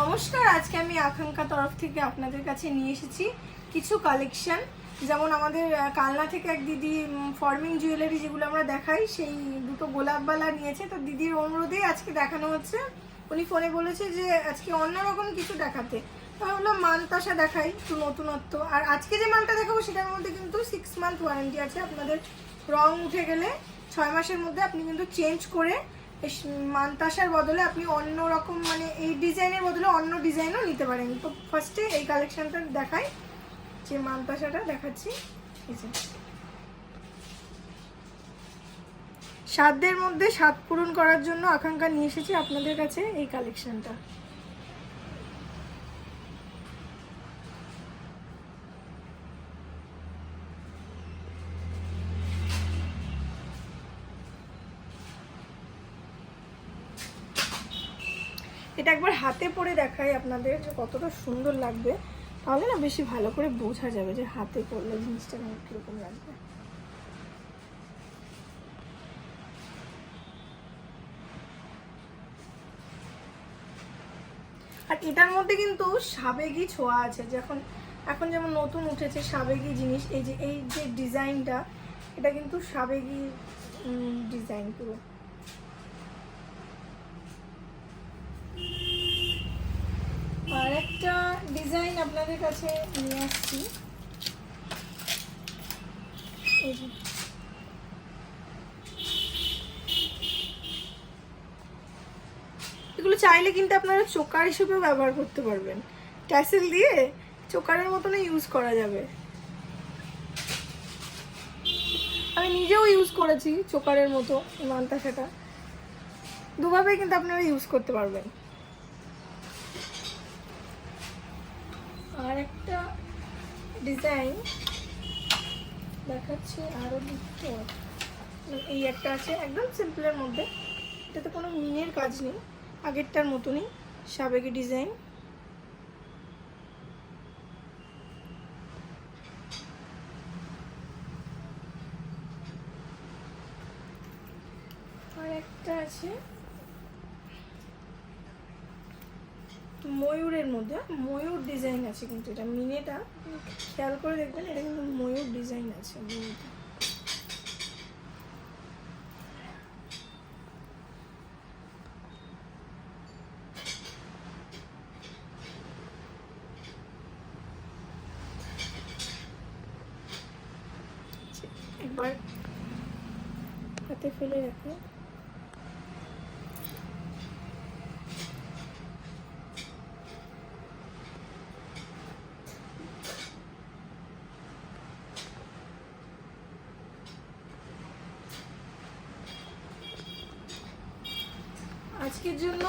নমস্কার, আজকে আমি আকাঙ্ক্ষা তরফ থেকে আপনাদের কাছে নিয়ে এসেছি কিছু কালেকশন যেমন আমাদের কালনা থেকে এক দিদি ফর্মিং জুয়েলারি যেগুলো আমরা দেখাই, সেই দুটো গোলাপবালা নিয়েছে। তো দিদির অনুরোধেই আজকে দেখানো হচ্ছে। উনি ফোনে বলেছে যে, আজকে অন্যরকম কিছু দেখাতে। তো আমি বললাম, মালতাসা দেখাই, একটু নতুনত্ব। আর আজকে যে মালটা দেখাবো, সেটার মধ্যে কিন্তু সিক্স মান্থ ওয়ারেন্টি আছে। আপনাদের রং উঠে গেলে ছয় মাসের মধ্যে আপনি কিন্তু চেঞ্জ করে মানতাসার বদলে আপনি অন্য রকম মানে এই ডিজাইনের বদলে অন্য ডিজাইনও নিতে পারেন। তো ফার্স্টে এই কালেকশানটা দেখাই, যে মানতাসাটা দেখাচ্ছি। যে। সাধ্যের মধ্যে সাত পূরণ করার জন্য আকাঙ্ক্ষা নিয়ে এসেছি আপনাদের কাছে এই কালেকশনটা এটা একবার হাতে পরে দেখাই আপনাদের যে কতটা সুন্দর লাগবে। তাহলে না বেশি ভালো করে বোঝা যাবে যে হাতে পরলে জিনিসটা আমার কীরকম লাগবে। আর এটার মধ্যে কিন্তু সাবেকি ছোঁয়া আছে যখন এখন যেমন নতুন উঠেছে সাবেকি জিনিস, এই যে এই যে ডিজাইনটা, এটা কিন্তু সাবেকি ডিজাইন পুরো। আর একটা ডিজাইন আপনাদের কাছে নিয়ে আসছি। এগুলো চাইলে কিন্তু আপনারা চোকার হিসেবেও ব্যবহার করতে পারবেন। ট্যাসেল দিয়ে চোকারের মতনও ইউজ করা যাবে। আমি নিজেও ইউজ করেছি চোকারের মতো মান্তাসাটা দুভাবেই কিন্তু আপনারা ইউজ করতে পারবেন। আর একটা ডিজাইন দেখাচ্ছি আরও দুটো। এই একটা আছে, একদম সিম্পলের মধ্যে। এটাতে কোনো মিনের কাজ নেই, আগেরটার মতনই সাবেকি ডিজাইন আর একটা আছে ময়ূরের মধ্যে, ময়ূর ডিজাইন আছে কিন্তু এটা, মিনেটা খেয়াল করে দেখবেন এটা কিন্তু ময়ূর ডিজাইন আছে একবার হাতে ফেলে রাখো আজকের জন্য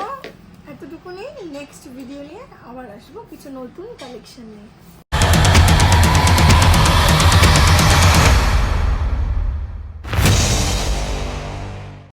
এতটুকুনি। নেক্সট ভিডিও নিয়ে আবার আসব কিছু নতুন কালেকশন নিয়ে।